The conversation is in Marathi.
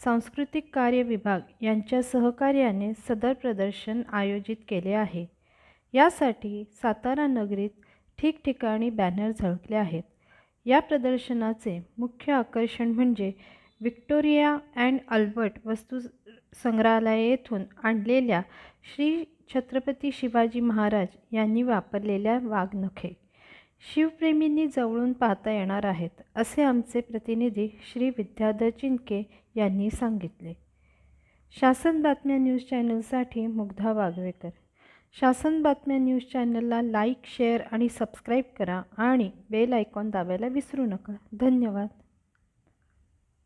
सांस्कृतिक कार्य विभाग यांच्या सहकार्याने सदर प्रदर्शन आयोजित केले आहे. यासाठी सातारा नगरीत ठिकठिकाणी बॅनर झळकले आहेत. या प्रदर्शनाचे मुख्य आकर्षण म्हणजे विक्टोरिया अँड अल्बर्ट वस्तू संग्रहालय येथून आणलेल्या श्री छत्रपती शिवाजी महाराज यांनी वापरलेल्या वाघनखे शिवप्रेमींनी जवळून पाहता येणार आहेत असे आमचे प्रतिनिधी श्री विद्याधर चिंके यांनी सांगितले. शासन बातम्या न्यूज चॅनलसाठी मुग्धा वागवेकर शासन बातम्या न्यूज चॅनलला लाईक शेअर आणि सबस्क्राईब करा आणि बेल आयकॉन दाबायला विसरू नका. धन्यवाद.